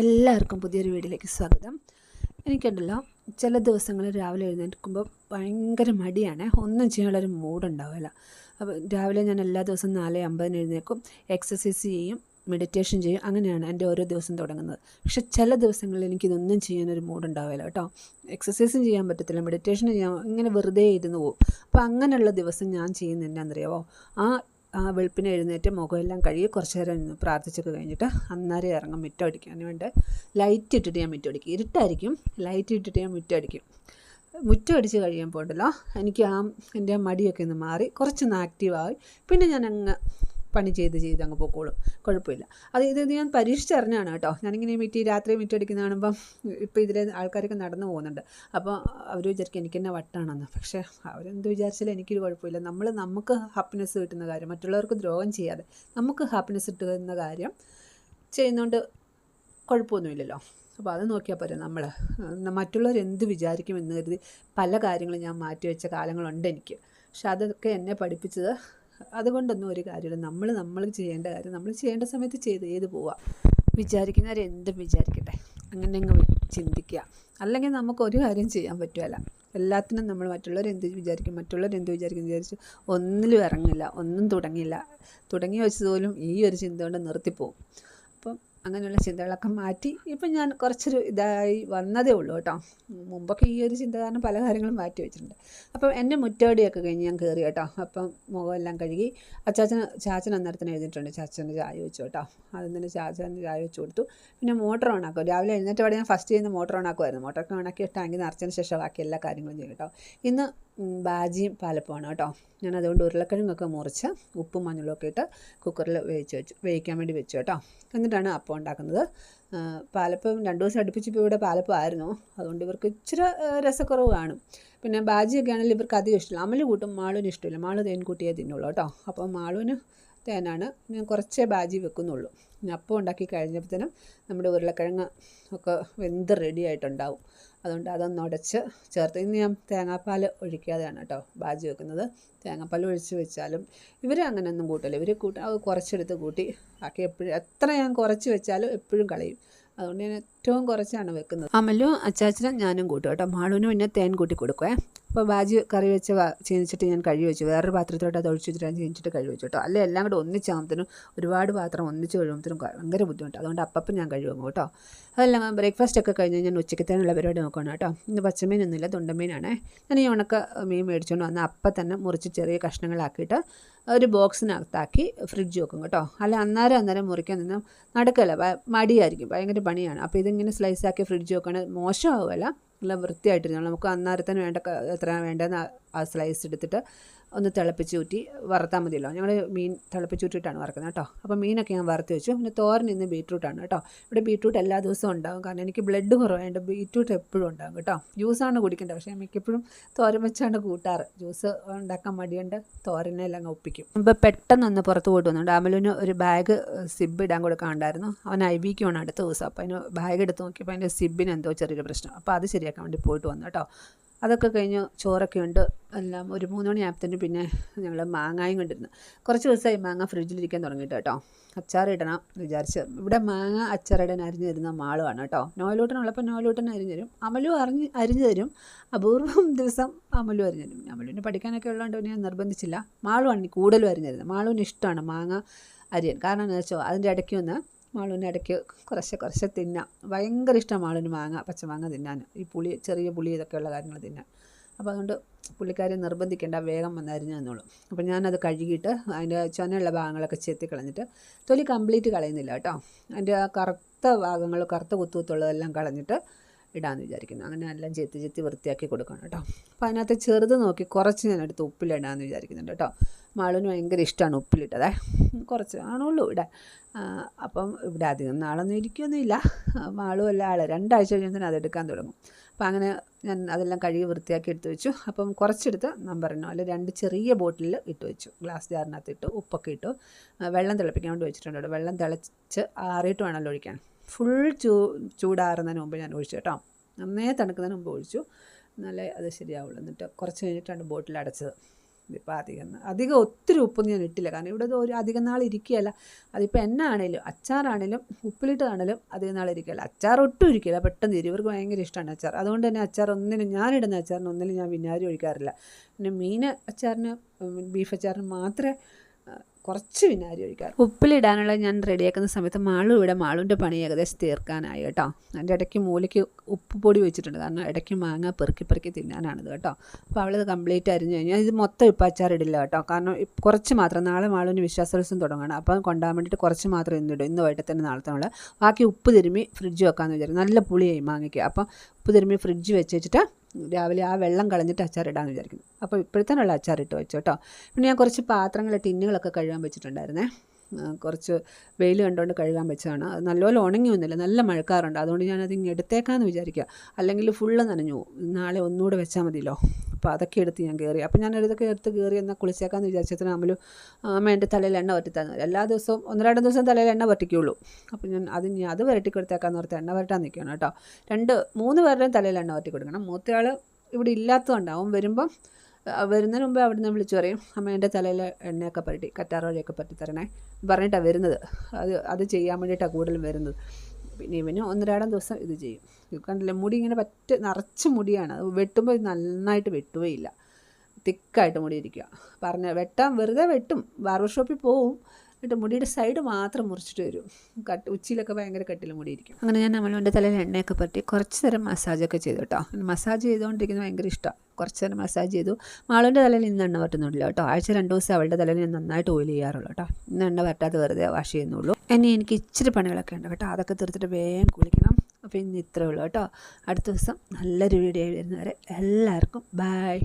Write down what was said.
എല്ലാവർക്കും പുതിയൊരു വീഡിയോയിലേക്ക് സ്വാഗതം. എനിക്കുണ്ടല്ലോ ചില ദിവസങ്ങളിൽ രാവിലെ എഴുന്നേൽക്കുമ്പോൾ ഭയങ്കര മടിയാണ്. ഒന്നും ചെയ്യാനുള്ളൊരു മൂഡുണ്ടാവില്ല. അപ്പോൾ രാവിലെ ഞാൻ എല്ലാ ദിവസവും നാല് അമ്പതിന് എഴുന്നേൽക്കും. എക്സസൈസ് ചെയ്യും മെഡിറ്റേഷൻ ചെയ്യും. അങ്ങനെയാണ് എന്റെ ഓരോ ദിവസം തുടങ്ങുന്നത്. പക്ഷെ ചില ദിവസങ്ങളിൽ എനിക്കിതൊന്നും ചെയ്യാനൊരു മൂഡുണ്ടാവില്ല കേട്ടോ. എക്സസൈസും ചെയ്യാൻ പറ്റത്തില്ല മെഡിറ്റേഷൻ ചെയ്യാൻ ഇങ്ങനെ വെറുതെ ഇരുന്ന് പോകും. അപ്പോൾ അങ്ങനെയുള്ള ദിവസം ഞാൻ ചെയ്യുന്നത് എന്നാണെന്നറിയാമോ ആ ആ വെളുപ്പിനെ എഴുന്നേറ്റ് മുഖമെല്ലാം കഴുകി കുറച്ച് നേരം പ്രാർത്ഥിച്ചൊക്കെ കഴിഞ്ഞിട്ട് അന്നേരം ഇറങ്ങും മുറ്റം അടിക്കാൻ വേണ്ടി. ലൈറ്റ് ഇട്ടിട്ട് ഞാൻ മുറ്റം അടിക്കും. ഇരുട്ടായിരിക്കും. ലൈറ്റ് ഇട്ടിട്ട് ഞാൻ മുറ്റം അടിക്കും. മുറ്റം അടിച്ച് കഴിയുമ്പോൾ ഉണ്ടല്ലോ എനിക്ക് ആ എന്റെ മടിയൊക്കെ ഒന്ന് മാറി കുറച്ചൊന്ന് ആക്റ്റീവായി പിന്നെ ഞാൻ അങ്ങ് പണി ചെയ്ത് ചെയ്ത് അങ്ങ് പൊക്കോളും. കുഴപ്പമില്ല. അത് ഇത് ഞാൻ പരീക്ഷിച്ചറിഞ്ഞാണ് കേട്ടോ. ഞാനിങ്ങനെ മിറ്റി രാത്രി മിറ്റി അടിക്കുന്ന കാണുമ്പം ഇപ്പോൾ ഇതിലെ ആൾക്കാരൊക്കെ നടന്നു പോകുന്നുണ്ട്. അപ്പോൾ അവർ വിചാരിക്കും എനിക്ക് തന്നെ വട്ടാണെന്ന്. പക്ഷേ അവരെന്ത് വിചാരിച്ചാലും എനിക്കൊരു കുഴപ്പമില്ല. നമ്മൾ നമുക്ക് ഹാപ്പിനെസ് കിട്ടുന്ന കാര്യം മറ്റുള്ളവർക്ക് ദ്രോഹം ചെയ്യാതെ നമുക്ക് ഹാപ്പിനെസ് കിട്ടുന്ന കാര്യം ചെയ്യുന്നതുകൊണ്ട് കുഴപ്പമൊന്നുമില്ലല്ലോ. അപ്പോൾ അത് നോക്കിയാൽ പോരെ നമ്മൾ. മറ്റുള്ളവർ എന്ത് വിചാരിക്കുമെന്ന് കരുതി പല കാര്യങ്ങളും ഞാൻ മാറ്റിവെച്ച കാലങ്ങളുണ്ട് എനിക്ക്. പക്ഷെ അതൊക്കെ എന്നെ പഠിപ്പിച്ചത് അതുകൊണ്ടൊന്നും ഒരു കാര്യമില്ല. നമ്മൾ നമ്മൾ ചെയ്യേണ്ട കാര്യം നമ്മൾ ചെയ്യേണ്ട സമയത്ത് ചെയ്ത് ചെയ്ത് പോവുക വിചാരിക്കുന്നവർ എന്തും വിചാരിക്കട്ടെ. അങ്ങനെ അങ്ങ് ചിന്തിക്കുക. അല്ലെങ്കിൽ നമുക്ക് ഒരു കാര്യം ചെയ്യാൻ പറ്റുമല്ല എല്ലാത്തിനും നമ്മൾ മറ്റുള്ളവർ എന്ത് വിചാരിക്കും? മറ്റുള്ളവർ എന്ത് വിചാരിക്കും വിചാരിച്ച് ഒന്നിലും ഇറങ്ങില്ല. ഒന്നും തുടങ്ങിയില്ല. തുടങ്ങി വെച്ചതുപോലും ഈ ഒരു ചിന്ത കൊണ്ട് നിർത്തിപ്പോവും. അങ്ങനെയുള്ള ചിന്തകളൊക്കെ മാറ്റി ഇപ്പം ഞാൻ കുറച്ചൊരു ഇതായി വന്നതേ ഉള്ളൂ കേട്ടോ. മുമ്പൊക്കെ ഈ ഒരു ചിന്ത കാരണം പല കാര്യങ്ങളും മാറ്റി വെച്ചിട്ടുണ്ട്. അപ്പം എന്റെ മുറ്റോടിയൊക്കെ കഴിഞ്ഞ് ഞാൻ കയറി കേട്ടോ. അപ്പം മുഖമെല്ലാം കഴുകി അച്ചാച്ചന് ചാച്ചൻ അന്നേരത്തിന് എഴുതിയിട്ടുണ്ട് ചാച്ചന് ചായ വെച്ചു കേട്ടോ. അതിൽ തന്നെ ചാച്ചന് ചായ വെച്ച് കൊടുത്തു. പിന്നെ മോട്ടർ ഓണാക്കും രാവിലെ എഴുന്നേറ്റ് പാടെ ഞാൻ ഫസ്റ്റ് ചെയ്യുന്ന മോട്ടർ ഓണാക്കുമായിരുന്നു മോട്ടറൊക്കെ ഓണാക്കി ടാങ്കി നിറച്ചതിന് ശേഷം ബാക്കി എല്ലാ കാര്യങ്ങളും ചെയ്യും കേട്ടോ. ഇന്ന് ബാജിയും പാലപ്പമാണ് കേട്ടോ. ഞാൻ അതുകൊണ്ട് ഉരുളക്കിഴങ്ങൊക്കെ മുറിച്ച് ഉപ്പും മഞ്ഞളും ഒക്കെ ഇട്ട് കുക്കറിൽ വേവിച്ച് വെച്ചു വേവിക്കാൻ വേണ്ടി വെച്ചു കേട്ടോ. എന്നിട്ടാണ് അപ്പം ഉണ്ടാക്കുന്നത്. പാലപ്പം രണ്ട് ദിവസം അടുപ്പിച്ചപ്പോൾ ഇവിടെ പാലപ്പം ആയിരുന്നു. അതുകൊണ്ട് ഇവർക്ക് ഇച്ചിരി രസക്കുറവ് കാണും. പിന്നെ ബാജിയൊക്കെ ആണെങ്കിൽ ഇവർക്ക് അധികം ഇഷ്ടമില്ല. അമൽ കൂട്ടും മാളുവിന് ഇഷ്ടമില്ല. മാളു തേൻ കൂട്ടിയേ തിന്നുള്ളൂ കേട്ടോ. അപ്പം മാളുവിന് തേനാണ് ഞാൻ കുറച്ചേ ബാജി വെക്കുന്നുള്ളൂ. അപ്പം ഉണ്ടാക്കി കഴിഞ്ഞപ്പോഴത്തേനും നമ്മുടെ ഉരുളക്കിഴങ്ങ് ഒക്കെ വെന്ത് റെഡി ആയിട്ടുണ്ടാവും. അതുകൊണ്ട് അതൊന്ന് ഉടച്ച് ചേർത്ത് ഇന്ന് ഞാൻ തേങ്ങാപ്പാൽ ഒഴിക്കാതെയാണ് കേട്ടോ ബാജി വെക്കുന്നത്. തേങ്ങാപ്പാൽ ഒഴിച്ച് വെച്ചാലും ഇവർ അങ്ങനെയൊന്നും കൂട്ടില്ല ഇവർ കൂട്ട അത് കുറച്ചെടുത്ത് കൂട്ടി ബാക്കി എപ്പോഴും എത്ര ഞാൻ കുറച്ച് വെച്ചാലും എപ്പോഴും കളയും. അതുകൊണ്ട് ഞാൻ ഏറ്റവും കുറച്ചാണ് വെക്കുന്നത്. അമലും അച്ചാച്ചനും ഞാനും കൂട്ടും കേട്ടോ. മാളുവിന് പിന്നെ തേൻ കൂട്ടി കൊടുക്കുവേ. അപ്പോൾ ബാജി കറി വെച്ച് ചീനിച്ചിട്ട് ഞാൻ കഴുകി വെച്ചു. വേറൊരു പാത്രത്തിലോട്ട് അത് ഒഴിച്ച് വെച്ചിട്ട് ഞാൻ ചീനിച്ചിട്ട് കഴുകി വെച്ചു കേട്ടോ. അല്ലെ? എല്ലാം കൂടെ ഒന്നിച്ചാകുമ്പത്തിനും ഒരുപാട് പാത്രം ഒന്നിച്ച് കഴിയുമ്പത്തിനും ഭയങ്കര ബുദ്ധിമുട്ട് അതുകൊണ്ട് അപ്പം ഞാൻ കഴുകും കേട്ടോ. അതെല്ലാം ബ്രേക്ക്ഫാസ്റ്റ് ഒക്കെ കഴിഞ്ഞ് ഞാൻ ഉച്ചക്കത്തേനുള്ള പരിപാടി നോക്കണം കേട്ടോ. ഇന്ന് പച്ചമീനൊന്നുമില്ല തുണ്ടമീനാണേ ഞാൻ ഈ ഉണക്ക മീൻ മേടിച്ചുകൊണ്ട് വന്ന് അപ്പം തന്നെ മുറിച്ച് ചെറിയ കഷ്ണങ്ങളാക്കിയിട്ട് ഒരു ബോക്സിനകത്താക്കി ഫ്രിഡ്ജ് വെക്കും കേട്ടോ. അല്ല അന്നേരം അന്നേരം മുറിക്കാൻ നിന്ന് നടക്കല്ല. മടിയായിരിക്കും. ഭയങ്കര പണിയാണ്. അപ്പോൾ ഇതിങ്ങനെ സ്ലൈസാക്കി ഫ്രിഡ്ജ് വെക്കണത് മോശമാവുമല്ല നല്ല വൃത്തിയായിട്ടിരുന്നു നമുക്ക് അന്നേരത്തിന് വേണ്ട എത്ര വേണ്ടതെന്ന് ആ സ്ലൈസ് എടുത്തിട്ട് ഒന്ന് തിളപ്പിച്ച് ഊറ്റി വറുത്താൽ മതിയല്ലോ. ഞങ്ങൾ മീൻ തിളപ്പിച്ച് ഊറ്റിയിട്ടാണ് വറുക്കുന്നത് കേട്ടോ. അപ്പോൾ മീനൊക്കെ ഞാൻ വറുത്ത് വെച്ചു. പിന്നെ തോരൻ ഇന്ന് ബീട്രൂട്ടാണ് കേട്ടോ. ഇവിടെ ബീട്രൂട്ട് എല്ലാ ദിവസവും ഉണ്ടാകും. കാരണം എനിക്ക് ബ്ലഡ് കുറവായതുകൊണ്ട് ബീട്രൂട്ട് എപ്പോഴും ഉണ്ടാകും കേട്ടോ. ജ്യൂസാണ് കുടിക്കേണ്ടത്. പക്ഷേ മിക്കപ്പോഴും തോരൻ വെച്ചാണ് കൂട്ടാറ്. ജ്യൂസ് ഉണ്ടാക്കാൻ മടിയുണ്ട്. തോരനെല്ലാം അങ്ങ് ഒപ്പിക്കും. ഇപ്പോൾ പെട്ടെന്നൊന്ന് പുറത്ത് പോയിട്ട് വന്നുണ്ട് അമലുവിന് ഒരു ബാഗ് സിബ് ഇടാൻ കൊടുക്കാണ്ടായിരുന്നു അവൻ ഐ ബിക്കാണ് അടുത്ത ദിവസം. അപ്പോൾ അതിന് ബാഗ് എടുത്ത് നോക്കിയപ്പോൾ അതിന്റെ സിബിന് എന്തോ ചെറിയൊരു പ്രശ്നം. അപ്പോൾ അത് ശരിയാക്കാൻ വേണ്ടി പോയിട്ട് വന്നു കേട്ടോ. അതൊക്കെ കഴിഞ്ഞ് ചോറൊക്കെ ഉണ്ട്. എല്ലാം ഒരു മൂന്ന് മണിയായപ്പത്തിന് പിന്നെ ഞങ്ങൾ മാങ്ങായും കൊണ്ടിരുന്നു. കുറച്ച് ദിവസമായി മാങ്ങ ഫ്രിഡ്ജിലിരിക്കാൻ തുടങ്ങിയിട്ട് കേട്ടോ. അച്ചാറിടണം വിചാരിച്ച്. ഇവിടെ മാങ്ങ അച്ചാറിടാൻ അരിഞ്ഞു തരുന്ന മാളുമാണ് കേട്ടോ. നോയിലൂട്ടനുള്ളപ്പോൾ നോയിലൂട്ടൻ അരിഞ്ഞു തരും. അമലു അറിഞ്ഞ് അരിഞ്ഞു തരും. അപൂർവം ദിവസം അമലു അരിഞ്ഞു തരും. അമലുവിന് പഠിക്കാനൊക്കെ ഉള്ളതുകൊണ്ട് ഞാൻ നിർബന്ധിച്ചില്ല. മാളുവാണ് കൂടുതലും അരിഞ്ഞു തരുന്നത്. മാളുവിന് ഇഷ്ടമാണ് മാങ്ങ അരിയൻ. കാരണം എന്താ വെച്ചോ അതിന്റെ ഇടയ്ക്ക് മാളുവിന് ഇടയ്ക്ക് കുറച്ച് കുറച്ച് തിന്നാം. ഭയങ്കര ഇഷ്ടമാണ് മാളുവിന് മാങ്ങ പച്ചമാങ്ങ തിന്നാൻ. ഈ പുളി ചെറിയ പുളി ഇതൊക്കെയുള്ള കാര്യങ്ങൾ തിന്നാൻ. അപ്പോൾ അതുകൊണ്ട് പുള്ളിക്കാരെ നിർബന്ധിക്കേണ്ട വേഗം വന്നായിരുന്നു എന്നുള്ളൂ അപ്പോൾ ഞാനത് കഴുകിയിട്ട് അതിന്റെ ചുനയുള്ള ഭാഗങ്ങളൊക്കെ ചെത്തി കളഞ്ഞിട്ട് തൊലി കംപ്ലീറ്റ് കളയുന്നില്ല കേട്ടോ. അതിന്റെ ആ കറുത്ത ഭാഗങ്ങൾ കറുത്ത കുത്തുകുത്തുള്ളതെല്ലാം കളഞ്ഞിട്ട് ഇടാമെന്ന് വിചാരിക്കുന്നു. അങ്ങനെ എല്ലാം ചെത്തി ചെത്തി വൃത്തിയാക്കി കൊടുക്കണം കേട്ടോ. അപ്പോൾ അതിനകത്ത് ചെറുത് നോക്കി കുറച്ച് ഞാൻ എടുത്ത് ഉപ്പിലിടാമെന്ന് വിചാരിക്കുന്നുണ്ട് കേട്ടോ. മാളുവിന് ഭയങ്കര ഇഷ്ടമാണ് ഉപ്പിലിട്ടതേ. കുറച്ച് ആണുള്ളൂ ഇവിടെ. അപ്പം ഇവിടെ അധികം നാളൊന്നും ഇരിക്കുകയൊന്നുമില്ല മാളും അല്ല ആൾ രണ്ടാഴ്ച കഴിയുമ്പോൾ അതെടുക്കാൻ തുടങ്ങും. അപ്പം അങ്ങനെ ഞാൻ അതെല്ലാം കഴുകി വൃത്തിയാക്കി എടുത്തു വെച്ചു. അപ്പം കുറച്ചെടുത്ത് ഞാൻ പറഞ്ഞു അല്ല രണ്ട് ചെറിയ ബോട്ടിലിൽ ഇട്ട് വെച്ചു. ഗ്ലാസ് ജാറിനകത്ത് ഇട്ട് ഉപ്പൊക്കെ ഇട്ടു. വെള്ളം തിളപ്പിക്കാൻ വേണ്ടി വെച്ചിട്ടുണ്ട് വെള്ളം തിളച്ച് ആറിയിട്ട് വേണമല്ലോ ഒഴിക്കാൻ. ഫുൾ ചൂ ചൂടാറുന്നതിന് മുമ്പ് ഞാൻ ഒഴിച്ചു കേട്ടോ. നന്നേ തണുക്കുന്നതിന് മുമ്പ് ഒഴിച്ചു. എന്നാലേ അത് ശരിയാവുള്ളൂ. എന്നിട്ട് കുറച്ച് കഴിഞ്ഞിട്ടാണ് ബോട്ടിൽ അടച്ചത്. ഇതിപ്പോൾ അധികം അധികം ഒത്തിരി ഉപ്പൊന്നും ഞാൻ ഇട്ടില്ല. കാരണം ഇവിടെ ഒരു അധികം നാൾ ഇരിക്കുകയല്ല. അതിപ്പോൾ എന്നെ ആണേലും അച്ചാറാണേലും ഉപ്പിലിട്ടതാണേലും അധികം നാൾ ഇരിക്കുകയല്ല. അച്ചാർ ഒട്ടും ഇരിക്കില്ല. പെട്ടെന്ന് തീരും ഇവർക്ക് ഭയങ്കര ഇഷ്ടമാണ് അച്ചാർ. അതുകൊണ്ട് തന്നെ അച്ചാർ ഒന്നിനും ഞാനിടുന്ന അച്ചാറിന് ഒന്നിനും ഞാൻ വിനാരി ഒഴിക്കാറില്ല. പിന്നെ മീൻ അച്ചാറിന് ബീഫ് അച്ചാറിന് മാത്രമേ കുറച്ച് വിനാരി ഒഴിക്കാറ്. ഉപ്പിലിടാനുള്ള ഞാൻ റെഡിയാക്കുന്ന സമയത്ത് മാളും ഇവിടെ മാളുവിന്റെ പണി ഏകദേശം തീർക്കാനായി കേട്ടോ. അതിന്റെ ഇടയ്ക്ക് മൂലയ്ക്ക് ഉപ്പ് പൊടി വെച്ചിട്ടുണ്ട്. കാരണം ഇടയ്ക്ക് മാങ്ങ പെറുക്കി പെറുക്കി തിന്നാനാണിത് കേട്ടോ. അപ്പോൾ അവളത് കംപ്ലീറ്റ് അരിഞ്ഞു കഴിഞ്ഞാൽ ഇത് മൊത്തം ഇപ്പം അച്ചാറിടില്ല കേട്ടോ. കാരണം കുറച്ച് മാത്രം നാളെ മാളുവിന് വിശ്വാസോത്സവം തുടങ്ങണം. അപ്പോൾ കൊണ്ടാൻ വേണ്ടിയിട്ട് കുറച്ച് മാത്രം ഇന്നിടും. ഇന്ന് വൈകിട്ട് തന്നെ നാളത്തെ ബാക്കി ഉപ്പ് തിരുമ്മി ഫ്രിഡ്ജ് വെക്കാമെന്ന് വിചാരിച്ചു. നല്ല പുളിയായി മാങ്ങയ്ക്ക്. അപ്പം ഉപ്പ് തിരുമ്മി ഫ്രിഡ്ജ് വെച്ച് വെച്ചിട്ട് രാവിലെ ആ വെള്ളം കളഞ്ഞിട്ട് അച്ചാറിടാമെന്ന് വിചാരിക്കുന്നു. അപ്പോൾ ഇപ്പോഴത്തേനുള്ള അച്ചാറിട്ട് വെച്ചു കേട്ടോ പിന്നെ ഞാൻ കുറച്ച് പാത്രങ്ങൾ ടിന്നുകളൊക്കെ കഴുകാൻ വെച്ചിട്ടുണ്ടായിരുന്നേ. കുറച്ച് വെയിൽ കണ്ടുകൊണ്ട് കഴുകാൻ വെച്ചതാണ്. അത് നല്ലപോലെ ഉണങ്ങിയൊന്നുമില്ല നല്ല മഴക്കാറുണ്ട്. അതുകൊണ്ട് ഞാനത് ഇങ്ങനെ എടുത്തേക്കാമെന്ന് വിചാരിക്കുക അല്ലെങ്കിൽ ഫുള്ള് നനഞ്ഞു നാളെ ഒന്നുകൂടെ വെച്ചാൽ മതിയല്ലോ. അപ്പോൾ അതൊക്കെ എടുത്ത് ഞാൻ കയറി അപ്പോൾ ഞാൻ ഇതൊക്കെ എടുത്ത് കയറി എന്നാൽ കുളിച്ചേക്കാമെന്ന് വിചാരിച്ചതിന് അമ്മലു അമ്മ എന്റെ തലയിൽ എണ്ണ വരട്ടിത്താന്ന് തന്നു എല്ലാ ദിവസവും ഒന്ന് രണ്ട് ദിവസം തലയിൽ എണ്ണ വരട്ടിക്കുള്ളൂ. അപ്പോൾ ഞാൻ അത് ഞാൻ അത് വരട്ടി കൊടുത്തേക്കാന്ന് ഓർത്ത് എണ്ണ വരട്ടാൻ നിൽക്കുകയാണ് കേട്ടോ. രണ്ട് മൂന്ന് പേരുടെയും തലയിൽ എണ്ണ വരട്ടി കൊടുക്കണം. മൂത്തയാൾ ഇവിടെ ഇല്ലാത്തതുകൊണ്ട് അവൻ വരുമ്പം വരുന്നതിന് മുമ്പ് അവിടെ നിന്ന് വിളിച്ചു പറയും അമ്മ എന്റെ തലയിൽ എണ്ണയൊക്കെ പരട്ടി കറ്റാർ പറ്റി തരണേ. പറഞ്ഞിട്ടാണ് വരുന്നത്. അത് അത് ചെയ്യാൻ വേണ്ടിയിട്ടാണ് കൂടുതലും വരുന്നത്. പിന്നെ ഇവന് ഒന്നരാടം ദിവസം ഇത് ചെയ്യും. ഇത് കണ്ടില്ലേ മുടി ഇങ്ങനെ പറ്റ നിറച്ച് മുടിയാണ്. അത് വെട്ടുമ്പോൾ നന്നായിട്ട് വെട്ടുകയില്ല. തിക്കായിട്ട് മുടി ഇരിക്കുക പറഞ്ഞ വെട്ടാൻ വെറുതെ വെട്ടും. ബാർബർ ഷോപ്പിൽ പോവും. എന്നിട്ട് മുടിയുടെ സൈഡ് മാത്രം മുറിച്ചിട്ട് വരും. കട്ട് ഉച്ചിയിലൊക്കെ ഭയങ്കര കട്ടിൽ മുടിയിരിക്കും. അങ്ങനെ ഞാൻ നമ്മളുടെ തലയിൽ എണ്ണയൊക്കെ പറ്റി കുറച്ച് നേരം മസാജൊക്കെ ചെയ്തു കേട്ടോ. മസാജ് ചെയ്തുകൊണ്ടിരിക്കുന്നത് ഭയങ്കര ഇഷ്ടമാണ് കുറച്ച് നേരം മസാജ് ചെയ്തു. മാളുവിന്റെ തലയിൽ ഇന്ന് എണ്ണ പറ്റുന്നില്ല കേട്ടോ. ആഴ്ച രണ്ട് ദിവസം അവളുടെ തലയിൽ ഞാൻ നന്നായിട്ട് ഓയിൽ ചെയ്യാറുള്ളൂ കേട്ടോ. ഇന്ന് എണ്ണ പറ്റാതെ വെറുതെ വാഷ് ചെയ്യുന്നുള്ളൂ. ഇനി എനിക്ക് ഇച്ചിരി പണികളൊക്കെ ഉണ്ട് കേട്ടോ. അതൊക്കെ തീർത്തിട്ട് വേഗം കുളിക്കണം. അപ്പോൾ ഇന്ന് ഇത്രയേ ഉള്ളൂ കേട്ടോ. അടുത്ത ദിവസം നല്ലൊരു വീഡിയോ വരുന്നവരെ എല്ലാവർക്കും ബൈ